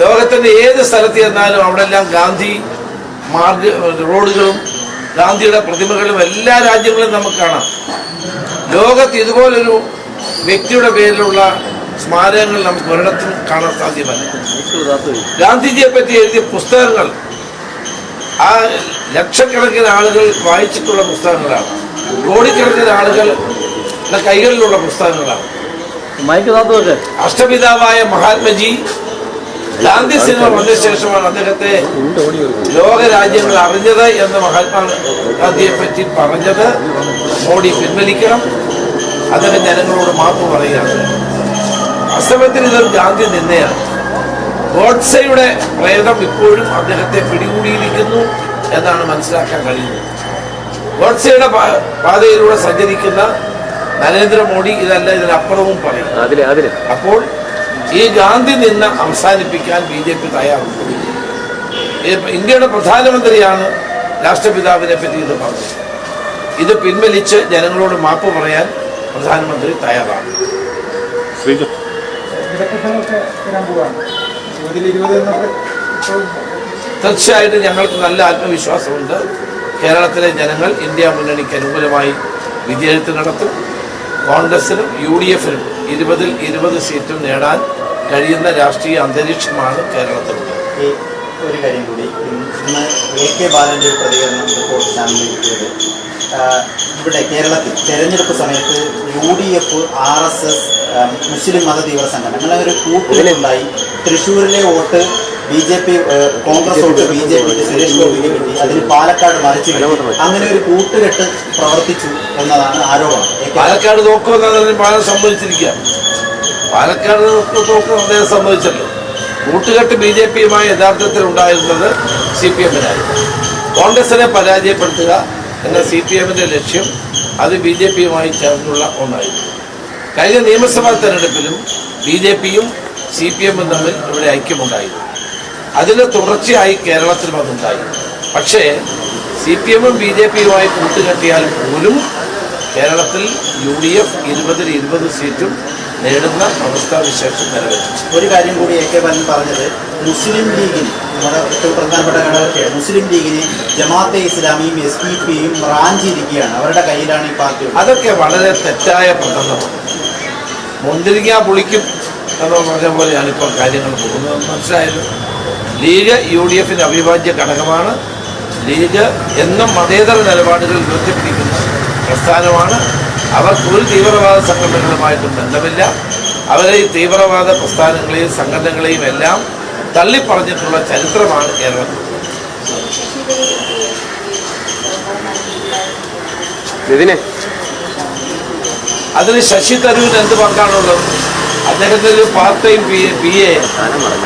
ലോകത്തിന്റെ ഏത് സ്ഥലത്ത് ചെന്നാലും അവിടെ എല്ലാം ഗാന്ധി മാർഗ റോഡുകളും ഗാന്ധിയുടെ പ്രതിമകളും എല്ലാ രാജ്യങ്ങളും നമുക്ക് കാണാം. ലോകത്ത് ഇതുപോലൊരു വ്യക്തിയുടെ പേരിലുള്ള സ്മാരകങ്ങൾ നമുക്ക് ഒരിടത്തും കാണാൻ സാധ്യമല്ല. ഗാന്ധിജിയെ പറ്റി എഴുതിയ പുസ്തകങ്ങൾ ആ ലക്ഷക്കണക്കിന് ആളുകൾ വായിച്ചിട്ടുള്ള പുസ്തകങ്ങളാണ്. കോടിക്കണക്കിന് ആളുകൾ കൈകളിലുള്ള പുസ്തകങ്ങളാണ്. അഷ്ടപിതാവായ മഹാത്മജി ഗാന്ധി സിനിമ വന്ന ശേഷമാണ് അദ്ദേഹത്തെ ലോക രാജ്യങ്ങൾ അറിഞ്ഞത് എന്ന് മഹാത്മാ ഗാന്ധിയെ പറ്റി പറഞ്ഞത്. മോഡി പിൻവലിക്കണം. അദ്ദേഹം ജനങ്ങളോട് മാപ്പ് പറയുകയാണ്. അസമത്തിൽ ഇതൊരു ഗാന്ധി നിന്നെയാണ് ഗോഡ്സയുടെ പ്രേതം ഇപ്പോഴും അദ്ദേഹത്തെ പിടികൂടിയിരിക്കുന്നു എന്നാണ് മനസ്സിലാക്കാൻ കഴിയുന്നത്. ഗോഡ്സയുടെ പാതയിലൂടെ സഞ്ചരിക്കുന്ന നരേന്ദ്രമോദി ഇതല്ല ഇതിനപ്പുറവും പറയും. അതിൽ അതിൽ അപ്പോൾ ഈ ഗാന്ധി നിന്ന് അവസാനിപ്പിക്കാൻ ബി ജെ പി തയ്യാറുണ്ട് ഈ ഇന്ത്യയുടെ പ്രധാനമന്ത്രിയാണ് രാഷ്ട്രപിതാവിനെ പറ്റി ഇത് പറഞ്ഞത്. ഇത് പിൻവലിച്ച് ജനങ്ങളോട് മാപ്പ് പറയാൻ പ്രധാനമന്ത്രി തയ്യാറാണ്. തീർച്ചയായിട്ടും ഞങ്ങൾക്ക് നല്ല ആത്മവിശ്വാസമുണ്ട്. കേരളത്തിലെ ജനങ്ങൾ ഇന്ത്യ മുന്നണിക്ക് അനുകൂലമായി വിജയത്തിൽ നടത്തും. കോൺഗ്രസിനും യു ഡി എഫിനും ഇരുപതിൽ ഇരുപത് സീറ്റും നേടാൻ കഴിയുന്ന രാഷ്ട്രീയ അന്തരീക്ഷമാണ് കേരളത്തിൽ. ഒരു കാര്യം കൂടി. ഇന്ന് എ കെ ബാലന്റെ പ്രതികരണം റിപ്പോർട്ട് ചാനലിൽ ഇവിടെ കേരളത്തിൽ തെരഞ്ഞെടുപ്പ് സമയത്ത് U D F R S S മുസ്ലിം മത തീവ്ര സംഘടന അങ്ങനെ ഒരു കൂട്ടുകളുണ്ടായി തൃശ്ശൂരിലെ vote B J P Congress തൊട്ട് ബി ജെ പിക്ക് സുരേഷ് ഗോപിക്ക് കിട്ടി അതിന് പാലക്കാട് മറിച്ചു അങ്ങനെ ഒരു കൂട്ടുകെട്ട് പ്രവർത്തിച്ചു എന്നതാണ് ആരോപണം. പാലക്കാട് നോക്കുമെന്നതിന് പാലം സംഭവിച്ചിരിക്കുക പാലക്കാട് നോക്കും അദ്ദേഹം സംഭവിച്ചല്ലോ കൂട്ടുകെട്ട് ബി ജെ പിയുമായി യഥാർത്ഥത്തിൽ ഉണ്ടായിരുന്നത് സി പി എമ്മിനായിരുന്നു കോൺഗ്രസിനെ പരാജയപ്പെടുത്തുക എന്ന സി പി എമ്മിന്റെ ലക്ഷ്യം അത് ബി ജെ പിയുമായി ചേർന്നുള്ള ഒന്നായിരുന്നു. കഴിഞ്ഞ നിയമസഭാ തെരഞ്ഞെടുപ്പിലും ബി ജെ പിയും സി പി എമ്മും തമ്മിൽ ഇവിടെ ഐക്യമുണ്ടായിരുന്നു. അതിന് തുടർച്ചയായി കേരളത്തിലും അതുണ്ടായി പക്ഷേ സി പി എമ്മും ബി ജെ പിയുമായി കൂട്ടുകെട്ടിയാൽ പോലും കേരളത്തിൽ യു ഡി എഫ് ഇരുപതിൽ ഇരുപത് സീറ്റും നേടുന്ന അവസ്ഥാവിശേഷം നിലവിലുണ്ട് ഒരു കാര്യം കൂടി എ കെ ബാലൻ പറഞ്ഞത് മുസ്ലിം ലീഗിന് നമ്മുടെ ഏറ്റവും പ്രധാനപ്പെട്ട ഘടകമൊക്കെയാണ് മുസ്ലിം ലീഗിന് ജമാഅത്തെ ഇസ്ലാമിയും എസ് പി പിയും റാഞ്ചിയിരിക്കുകയാണ് അവരുടെ കയ്യിലാണ് ഈ പാർട്ടി അതൊക്കെ വളരെ തെറ്റായ പ്രകടനമാണ് മുന്തിരിങ്ങ പുളിക്കും എന്ന് പറഞ്ഞ പോലെയാണ് ഇപ്പോൾ കാര്യങ്ങൾ പോകുന്നത്. മനസ്സിലായല്ലോ? ലീഗ് യു ഡി എഫിന്റെ അവിഭാജ്യ ഘടകമാണ്. ലീഗ് എന്നും മതേതര നിലപാടുകൾ ഉയർത്തിപ്പിടിക്കുന്ന പ്രസ്ഥാനമാണ്. അവർക്ക് ഒരു തീവ്രവാദ സംഘടനകളുമായിട്ടും ബന്ധമില്ല. അവരെ ഈ തീവ്രവാദ പ്രസ്ഥാനങ്ങളെയും സംഘടനകളെയും എല്ലാം തള്ളിപ്പറഞ്ഞിട്ടുള്ള ചരിത്രമാണ് കേരളത്തിൽ നിതിനെ അതിന് ശശി തരൂരിന് എന്ത് പങ്കാണുള്ളത്? അദ്ദേഹത്തിന് ഒരു part time P A P A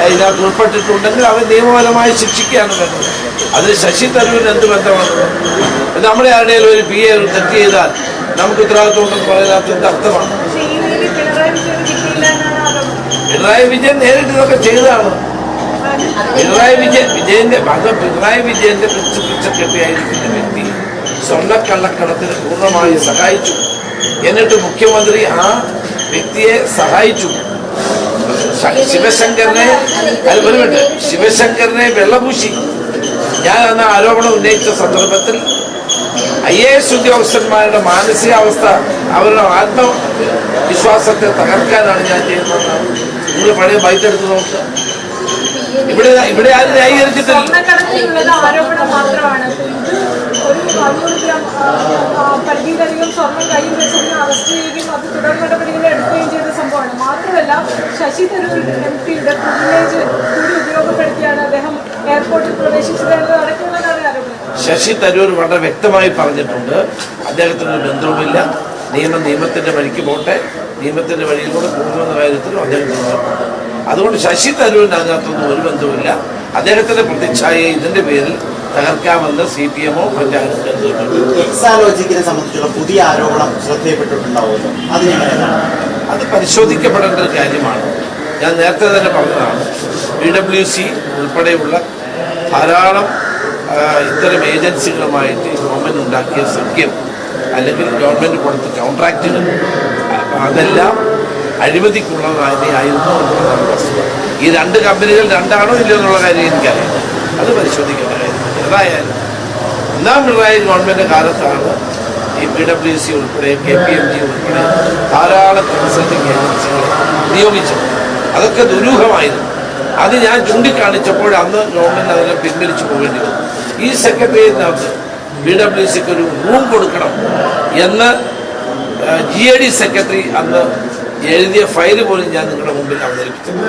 ഇതിനകത്ത് ഉൾപ്പെട്ടിട്ടുണ്ടെങ്കിൽ അവർ നിയമപരമായി ശിക്ഷിക്കുകയാണ് വേണ്ടത്. അതിന് ശശി തരൂരിന് എന്ത് ബന്ധമാണ്? നമ്മുടെ ആരുടെയും ഒരു പി എ തെറ്റ് ചെയ്താൽ നമുക്ക് ഉത്തരവാദിത്വം ഉണ്ടെന്ന് പറയുന്നതിനകത്ത് അർത്ഥമാണ്. പിണറായി വിജയൻ നേരിട്ട് ഇതൊക്കെ ചെയ്തതാണ്. പിണറായി വിജയൻ വിജയന്റെ ഭാഗം പിണറായി വിജയന്റെ പിടിച്ച കെട്ടിയായിരിക്കുന്ന വ്യക്തി സ്വർണക്കള്ളക്കടത്തിന് പൂർണമായി സഹായിച്ചു. എന്നിട്ട് മുഖ്യമന്ത്രി ആ വ്യക്തിയെ സഹായിച്ചു. ശിവശങ്കറിനെ അത് ഒരു ശിവശങ്കറിനെ വെള്ളപൂശി. ഞാൻ അന്ന് ആരോപണം ഉന്നയിച്ച സന്ദർഭത്തിൽ ഐ എ എസ് ഉദ്യോഗസ്ഥന്മാരുടെ മാനസികാവസ്ഥ അവരുടെ ആത്മവിശ്വാസത്തെ തകർക്കാനാണ് ഞാൻ ചെയ്യുന്നത് നിങ്ങൾ പഴയ ബൈത്തെടുത്ത് നോക്കുക. ഇവിടെ ഇവിടെ ആരും ന്യായീകരിച്ചിട്ടില്ല. പരിധിയിലധികം അത് തുടർ നടപടികൾ ശശി തരൂർ എം പിയുടെ പ്രിവിലേജ് കൂടി ഉപയോഗപ്പെടുത്തിയാണ് അദ്ദേഹം എയർപോർട്ടിൽ പ്രവേശിച്ചത് എന്നതടക്കമുള്ളതാണ് ആരോപണം. ശശി തരൂർ വളരെ വ്യക്തമായി പറഞ്ഞിട്ടുണ്ട് അദ്ദേഹത്തിന് ഒരു ബന്ധവുമില്ല. നിയമം നിയമത്തിന്റെ വഴിക്ക് പോട്ടെ. നിയമത്തിന്റെ വഴിയിലൂടെ പോകുമെന്ന കാര്യത്തിലും അദ്ദേഹം അതുകൊണ്ട് ശശി തരൂരിന് അതിനകത്തൊന്നും ഒരു ബന്ധവുമില്ല. അദ്ദേഹത്തിന്റെ പ്രതിച്ഛായയെ ഇതിന്റെ പേരിൽ തകർക്കാമെന്ന് സി പി എമ്മോ മറ്റാരും കരുതുന്നുണ്ട് എക്സാലോജിക്കിനെ സംബന്ധിച്ചുള്ള പുതിയ ആരോപണം ശ്രദ്ധയപ്പെട്ടിട്ടുണ്ടാവുമല്ലോ അതിനെങ്ങനെ അത് പരിശോധിക്കപ്പെടേണ്ട ഒരു കാര്യമാണ്. ഞാൻ നേരത്തെ തന്നെ പറഞ്ഞതാണ് പി ഡബ്ല്യു സി ഉൾപ്പെടെയുള്ള ധാരാളം ഇത്തരം ഏജൻസികളുമായിട്ട് ഗവൺമെന്റ് ഉണ്ടാക്കിയ സഖ്യം അല്ലെങ്കിൽ ഗവൺമെന്റ് കൊടുത്ത കോൺട്രാക്റ്റുകൾ അതെല്ലാം അഴിമതിക്കുള്ളതായിരുന്നു എന്നുള്ളതാണ് വസ്തുത. ഈ രണ്ട് കമ്പനികൾ രണ്ടാണോ ഇല്ലയോ എന്നുള്ള കാര്യം എനിക്കറിയാം അത് പരിശോധിക്കേണ്ട കാര്യം ഏതായാലും ഒന്നാം പിണറായി ഗവൺമെന്റ് കാലത്താണ് ഈ പി ഡബ്ല്യു സി ഉൾപ്പെടെ കെ പി എം ജി ഉൾപ്പെടെ ധാരാളം കൺസൾട്ടിങ് ഏജൻസികളെ നിയോഗിച്ചു. അതൊക്കെ ദുരൂഹമായിരുന്നു. അത് ഞാൻ ചൂണ്ടിക്കാണിച്ചപ്പോൾ അന്ന് ഗവൺമെന്റ് അതെല്ലാം പിൻവലിച്ചു പോകേണ്ടി വന്നു. ഈ സെക്രട്ടേറിയറ്റിനകത്ത് ബി ഡബ്ല്യു സിക്ക് ഒരു റൂം കൊടുക്കണം എന്ന് ജി എ ഡി സെക്രട്ടറി അന്ന് എഴുതിയ ഫയൽ പോലും ഞാൻ നിങ്ങളുടെ മുമ്പിൽ അവതരിപ്പിച്ചിട്ടുണ്ട്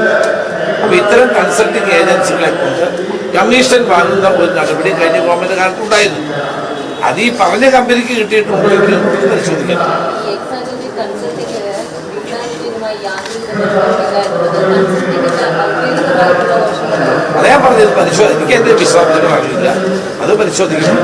അപ്പോൾ ഇത്തരം കൺസൾട്ടിങ് ഏജൻസികളെ കുറിച്ച് കമ്മീഷൻ വാങ്ങുന്ന ഒരു നടപടി കഴിഞ്ഞ ഗവൺമെന്റ് കാലത്തുണ്ടായിരുന്നു അത് ഈ പറഞ്ഞ കമ്പനിക്ക് കിട്ടിയിട്ടുണ്ടോ എന്ന് വർഷങ്ങൾ അതേ പറഞ്ഞത്. പരിശോധന എനിക്ക് എന്റെ വിശ്വാസങ്ങൾ അറിയില്ല അത് പരിശോധിക്കണം.